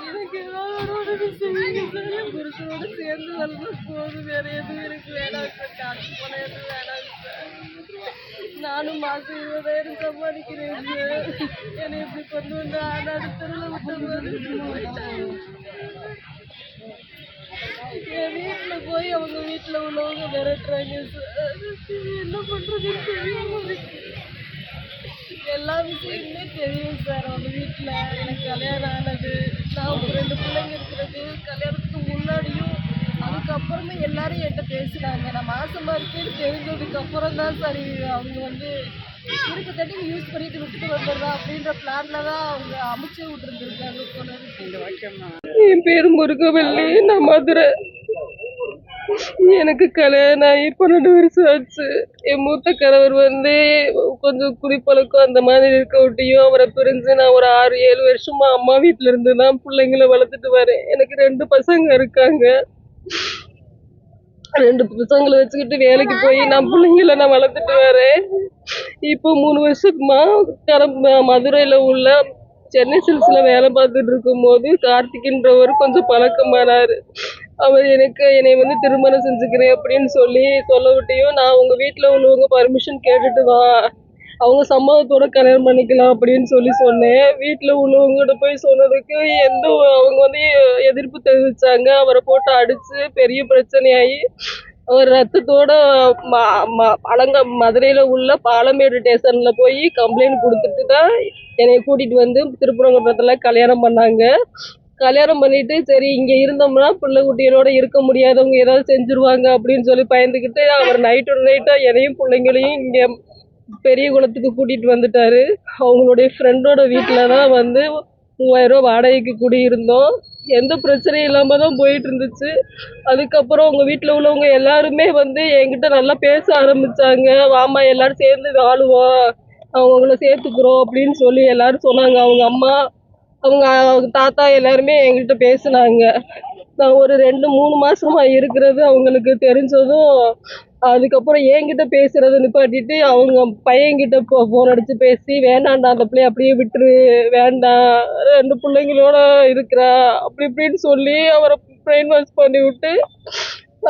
எனக்கு புருஷனோட சேர்ந்து போதும். வேற எதுவும் எனக்கு வேணாம் சார் காசு பணம் எதுவும் வேணாம் சார் நானும் மாசம் இருபதாயிரம் சம்பாதிக்கிறேன் சார் என்னை இப்படி கொண்டு வந்து ஆனாடு தெருவில் என் வீட்டில் போய் அவங்க வீட்டில் உள்ளவங்க மிரட்டுறாங்க சார் என்ன பண்ணுறதுன்னு தெரியாம இருக்கு. விஷயமுமே தெரியும் சார் அவங்க வீட்டில் எனக்கு கல்யாணம் ஆனது. நான் ஒரு ரெண்டு பிள்ளைங்க இருக்கிறது. கல்யாணத்துக்கு முன்னாடியும் அதுக்கப்புறமே எல்லாரும் என்கிட்ட பேசினாங்க. நான் மாசமா இருக்கேன்னு தெரிஞ்சதுக்கு அப்புறம் தான் சரி அவங்க வந்து இருக்க தட்டி யூஸ் பண்ணிட்டு விட்டுட்டு வந்துடுறா அப்படின்ற பிளான்ல தான் அவங்க அமைச்சு விட்டுருந்துருக்காங்க. என் பேர் முருகவல்லி. நான் மதுரை. எனக்கு கல்யாணம் ஆகி பன்னெண்டு வருஷம் ஆச்சு. என் மூத்த கணவர் வந்து கொஞ்சம் குடிப்பழக்கம் அந்த மாதிரி இருக்க விட்டியும் அவரை பிரிஞ்சு நான் ஒரு ஆறு ஏழு வருஷமா அம்மா வீட்டில் இருந்து தான் பிள்ளைங்கள வளர்த்துட்டு வரேன். எனக்கு ரெண்டு பசங்க இருக்காங்க. ரெண்டு பசங்களை வச்சுக்கிட்டு வேலைக்கு போய் நான் பிள்ளைங்கள நான் வளர்த்துட்டு வரேன். இப்போ மூணு வருஷமா கரம் மதுரையில் உள்ள சென்னை சில்ஸில் வேலை பார்த்துட்டு இருக்கும்போது கார்த்திக்ன்றவர் கொஞ்சம் பழக்கமானார். அவர் எனக்கு என்னை வந்து திருமணம் செஞ்சுக்கிறேன் அப்படின்னு சொல்லி சொல்ல விட்டையும் நான் உங்கள் வீட்டில் உள்ளவங்க பர்மிஷன் கேட்டுட்டு வா. அவங்க சம்மதத்தோட கல்யாணம் பண்ணிக்கலாம் அப்படின்னு சொல்லி சொன்னேன். வீட்டில் உள்ளவங்ககிட்ட போய் சொன்னதுக்கு எந்த அவங்க வந்து எதிர்ப்பு தெரிவிச்சாங்க. அவரை போட்டு அடித்து பெரிய பிரச்சனையாகி ரத்தத்தோட ம ம அலங்க மதுரையில் உள்ள பாலமேடு ஸ்டேஷனில் போய் கம்ப்ளைண்ட் கொடுத்துட்டு தான் என்னை கூட்டிகிட்டு வந்து திருப்பரங்குன்றத்தில் கல்யாணம் பண்ணாங்க. கல்யாணம் பண்ணிட்டு சரி இங்கே இருந்தோம்னா பிள்ளை குட்டிகளோட இருக்க முடியாதவங்க ஏதாவது செஞ்சுருவாங்க அப்படின்னு சொல்லி பயந்துக்கிட்டு அவர் நைட்டு நைட்டாக என்னையும் பிள்ளைங்களையும் இங்கே பெரிய குளத்துக்கு கூட்டிகிட்டு வந்துட்டாரு. அவங்களுடைய ஃப்ரெண்டோட வீட்டில் தான் வந்து மூவாயிரம் ரூபா வாடகைக்கு குடியிருந்தோம். எந்த பிரச்சனையும் இல்லாமல் தான் போயிட்டு இருந்துச்சு அதுக்கப்புறம் அவங்க வீட்டில் உள்ளவங்க எல்லாருமே வந்து என்கிட்ட நல்லா பேச ஆரம்பிச்சாங்க. வாமா எல்லாரும் சேர்ந்து வாழுவோம். அவங்கள சேர்த்துக்கிறோம் அப்படின்னு சொல்லி எல்லாரும் சொன்னாங்க. அவங்க அம்மா அவங்க அவங்க தாத்தா எல்லாருமே என்கிட்ட பேசுனாங்க. நான் ஒரு ரெண்டு மூணு மாசமா இருக்கிறது அவங்களுக்கு தெரிஞ்சதும் அதுக்கப்புறம் என்கிட்ட பேசுறதை நிப்பாட்டிட்டு அவங்க பையன்கிட்ட போ ஃபோன் அடித்து பேசி வேணாண்டா அந்த பிள்ளைய அப்படியே விட்டுரு வேண்டாம். ரெண்டு பிள்ளைங்களோட இருக்கிறா. அப்படி இப்படின்னு சொல்லி அவரை பிரெயின் வாஷ் பண்ணி விட்டு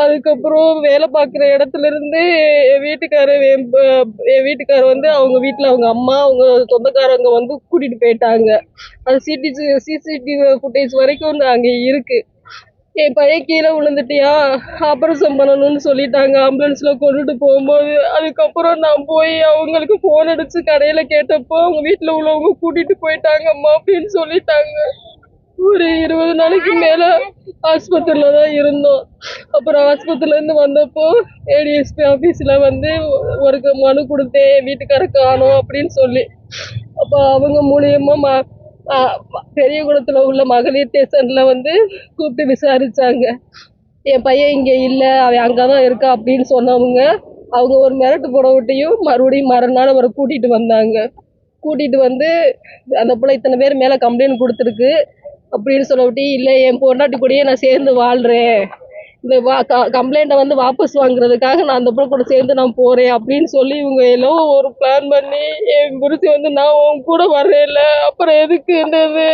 அதுக்கப்புறம் வேலை பார்க்குற இடத்துல இருந்து என் வீட்டுக்காரர் என் வீட்டுக்காரர் வந்து அவங்க வீட்டில் அவங்க அம்மா அவங்க சொந்தக்காரங்க வந்து கூட்டிகிட்டு போயிட்டாங்க. அது சிடி சிசிடிவி ஃபுட்டேஜ் வரைக்கும் வந்து அங்கே இருக்குது என் பையன் கீழே விழுந்துட்டியா? ஆப்ரேஷன் பண்ணணும்னு சொல்லிட்டாங்க. ஆம்புலன்ஸில் கொண்டுட்டு போகும்போது அதுக்கப்புறம் நான் போய் அவங்களுக்கு ஃபோன் அடித்து கடையில் கேட்டப்போ அவங்க வீட்டில் உள்ளவங்க கூட்டிகிட்டு போயிட்டாங்கம்மா அப்படின்னு சொல்லிட்டாங்க. ஒரு இருபது நாளைக்கு மேலே ஆஸ்பத்திரியில் தான் இருந்தோம். அப்புறம் ஆஸ்பத்திரிலேருந்து வந்தப்போ ஏடிஎஸ்பி ஆஃபீஸில் வந்து ஒரு மனு கொடுத்தேன் வீட்டுக்கார காணும் அப்படின்னு சொல்லி. அப்போ அவங்க மூலியமாக பெரியகுளத்தில் உள்ள மகளிர் ஸ்டேஷனில் வந்து கூப்பிட்டு விசாரித்தாங்க என் பையன் இங்கே இல்லை அவன் அங்கே தான் இருக்கா அப்படின்னு சொன்னவங்க அவங்க ஒரு மிரட்டு போட விட்டையும் மறுபடியும் மறுநாள் அவரை கூட்டிகிட்டு வந்தாங்க. கூட்டிகிட்டு வந்து அந்த பிள்ளை இத்தனை பேர் மேலே கம்ப்ளைண்ட் கொடுத்துருக்கு அப்படின்னு சொல்லவிட்டு இல்லை என் பொண்டாட்டி கூடயே நான் சேர்ந்து வாழ்கிறேன் கம்ப்ளைண்ட்டை வந்து வாபஸ் வாங்குறதுக்காக நான் அந்த பிள்ளை கூட சேர்ந்து நான் போகிறேன் அப்படின்னு சொல்லி இவங்க எல்லாம் ஒரு பிளான் பண்ணி என் குருசி வந்து நான் உன் கூட வர்றேன்ல அப்புறம் எதுக்கு இந்த இது?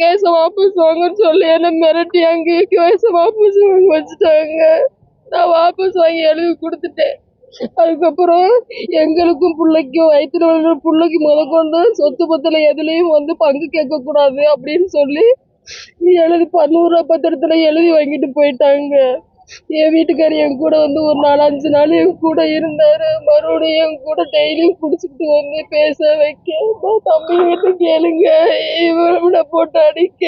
கேஸை வாபஸ் வாங்கன்னு சொல்லி என்னை மிரட்டி அங்கே கேஸை வாபஸ் வாங்க வச்சுட்டாங்க. நான் வாபஸ் வாங்கி எழுதி கொடுத்துட்டேன். அதுக்கப்புறம் எங்களுக்கும் பிள்ளைக்கும் வயிற்றுல வளர்ற பிள்ளைக்கு முதற்கொண்டு சொத்து பத்தில் எதுலேயும் வந்து பங்கு கேட்கக்கூடாது அப்படின்னு சொல்லி எழுதி பன்னூறு பத்திரத்தில் எழுதி வாங்கிட்டு போயிட்டாங்க. என் வீட்டுக்காரர் என் கூட வந்து ஒரு நாலஞ்சு நாள் என் கூட இருந்தாரு. மறுபடியும் என் கூட டெய்லியும் குடிச்சிட்டு வந்து பேச வைக்க தம்பி வீட்டு கேளுங்க. இவனை போட்டு அடிக்க.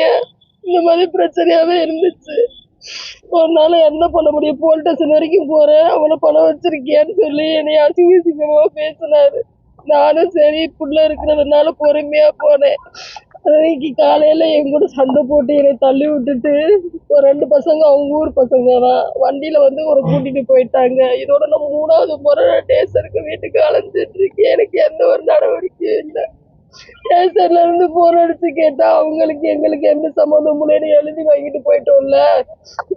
இந்த மாதிரி பிரச்சனையாகவே இருந்துச்சு. ஒரு நாள் என்ன பண்ண முடியும்? போலீஸ் ஸ்டேஷன் வரைக்கும் போறேன். அவனை பணம் வச்சிருக்கியான்னு சொல்லி என்னை அசிங்க சிங்கமாக பேசினாரு. நானும் சரி புள்ள இருக்கிறதுனால பொறுமையா போனேன். அன்னைக்கு காலையில என் கூட சண்டை போட்டு என்னை தள்ளி விட்டுட்டு ஒரு ரெண்டு பசங்க அவங்க ஊர் பசங்க தான். வண்டியில வந்து ஒரு கூட்டிட்டு போயிட்டாங்க. இதோட நான் மூணாவது முறை டேசருக்கு வீட்டுக்கு அலைஞ்சிட்டு இருக்கேன் எனக்கு எந்த ஒரு நடவடிக்கையும் இல்லை. ஸ்டேஷன்ல இருந்து போன் அடிச்சு கேட்டா அவங்களுக்கு எங்களுக்கு எந்த சம்மந்தமும் இல்லைன்னு எழுதி வாங்கிட்டு போயிட்டோம்ல.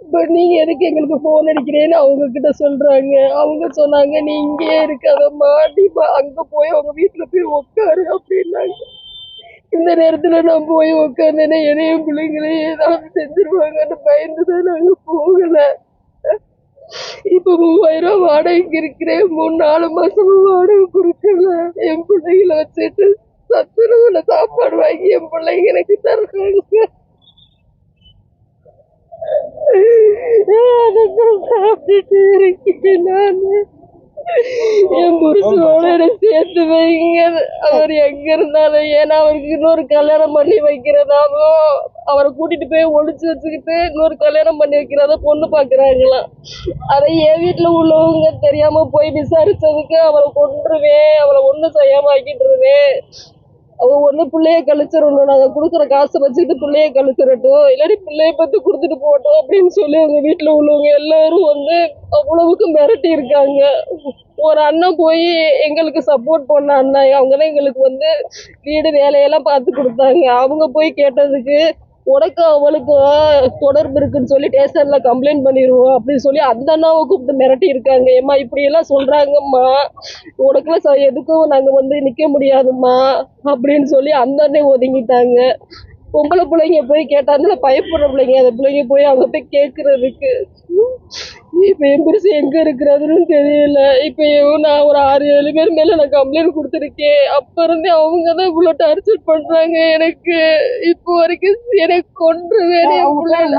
இப்ப நீங்க எதுக்கு எங்களுக்கு போன் அடிக்கிறேன்னு அவங்க கிட்ட சொல்றாங்க. அவங்க சொன்னாங்க நீ இங்கேயே இருக்காதம்மா நீ அங்க போய் அவங்க வீட்டுல போய் உட்காரு அப்படின்னாங்க. இந்த நேரத்துல நான் போய் உட்காந்தேன்னா என்னையும் பிள்ளைங்களே ஏதாவது செஞ்சிருவாங்கன்னு பயந்துதான் நாங்க போகல. இப்ப மூவாயிரம் ரூபாய் வாடகைக்கு இருக்கிறேன். மூணு நாலு மாசமா வாடகை கொடுக்கல. என் பிள்ளைங்களை வச்சுட்டு சத்துணவுல சாப்பாடு வாங்கி என் பிள்ளைங்க எனக்கு தர்றாங்க. அதைத்தான் சாப்பிட்டுட்டு இருக்கேன் நான். என் புருஷனோட என்னை சேர்த்து வைங்க. அவர் எங்க இருந்தாலும் ஏன்னா அவருக்கு இன்னொரு கல்யாணம் பண்ணி வைக்கிறதாவோ அவரை கூட்டிட்டு போய் ஒளிச்சு வச்சுக்கிட்டு இன்னொரு கல்யாணம் பண்ணி வைக்கிறதா பொண்ணு பாக்குறாங்களாம் அதை என் வீட்டுல உள்ளவங்க தெரியாம போய் விசாரிச்சதுக்கு அவளை கொன்றுவேன் அவளை ஒண்ணும் செய்யாம ஆக்கிட்டுருவேன். அவ ஒன்று பிள்ளைய கழிச்சிடணும். நாங்க கொடுக்குற காசை வச்சுக்கிட்டு பிள்ளைய கழிச்சிடட்டும். இல்லாட்டி பிள்ளைய பத்தி கொடுத்துட்டு போட்டோம் அப்படின்னு சொல்லி அவங்க வீட்டுல உள்ளவங்க எல்லாரும் வந்து அவ்வளவுக்கு மிரட்டி இருக்காங்க. ஒரு அண்ணன் போய் எங்களுக்கு சப்போர்ட் பண்ண அண்ணன். அவங்க தான் எங்களுக்கு வந்து வீடு வேலையெல்லாம் பார்த்து கொடுத்தாங்க. அவங்க போய் கேட்டதுக்கு உனக்கு அவளுக்கு தொடர்பு இருக்குன்னு சொல்லி ஸ்டேஷன்ல கம்ப்ளைண்ட் பண்ணிடுவோம் அப்படின்னு சொல்லி அந்த அண்ணாவை கூப்பிட்டு மிரட்டி இருக்காங்க. ஏம்மா இப்படி எல்லாம் சொல்றாங்கம்மா. உனக்குலாம் ச- எதுக்கும் நாங்க வந்து நிக்க முடியாதும்மா அப்படின்னு சொல்லி அந்த அண்ணே ஒதுங்கிட்டாங்க. பொம்பளை பிள்ளைங்க போய் கேட்டாருல பயப்படுற பிள்ளைங்க அந்த பிள்ளைங்க போய் அவங்க போய் கேட்கறதுக்கு இப்ப என் புருஷன் எங்க இருக்கிறதுன்னு தெரியல. இப்ப நான் ஒரு ஆறு ஏழு பேர் மேல நான் கம்ப்ளைண்ட் கொடுத்துருக்கேன். அப்ப இருந்தே அவங்க தான் இவ்வளவு டார்ச்சர் பண்றாங்க எனக்கு. இப்போ வரைக்கும் எனக்கு என் பிள்ளைல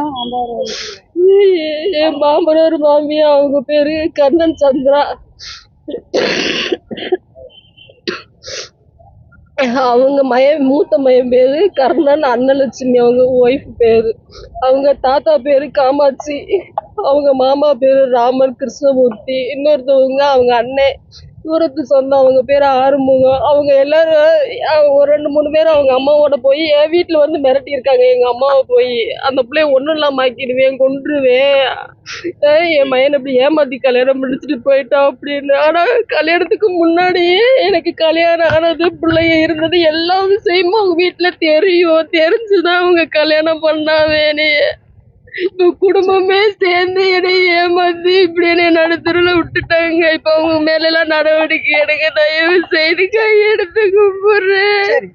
என் மாமனார் மாமியா அவங்க பேரு கண்ணன் சந்திரா. அவங்க மயம் மூத்த மயம் பேரு கர்ணன் அன்னலட்சுமி அவங்க ஒய்ஃப் பேரு. அவங்க தாத்தா பேரு காமாட்சி. அவங்க மாமா பேரு ராமன் கிருஷ்ணமூர்த்தி. இன்னொருத்தவங்க அவங்க அண்ணன் தூரத்து சொந்தம் அவங்க பேர் ஆறுமுகம் அவங்க எல்லாரும் ஒரு ரெண்டு மூணு பேர் அவங்க அம்மாவோட போய் என் வீட்டில் வந்து மிரட்டி இருக்காங்க அம்மாவை போய். அந்த பிள்ளைய ஒன்றும் இல்லாமல் ஆக்கிடுவேன் கொன்றுவேன். என் மயனை இப்படி ஏமாத்தி கல்யாணம் முடிச்சுட்டு போயிட்டான் அப்படின்னு. ஆனால் கல்யாணத்துக்கு முன்னாடியே எனக்கு கல்யாணம் ஆனது பிள்ளைய இருந்தது எல்லா விஷயமும் அவங்க வீட்டில் தெரியும். தெரிஞ்சுதான் அவங்க கல்யாணம் பண்ணாவேனே. இப்ப குடும்பமே சேர்ந்து என்னை ஏமாந்து இப்படி என்னை நடுத்தருல விட்டுட்டாங்க. இப்ப அவங்க மேல எல்லாம் நடவடிக்கை எடுக்க தயவு செய்து கையெடுத்து கும்பிடுறேன்.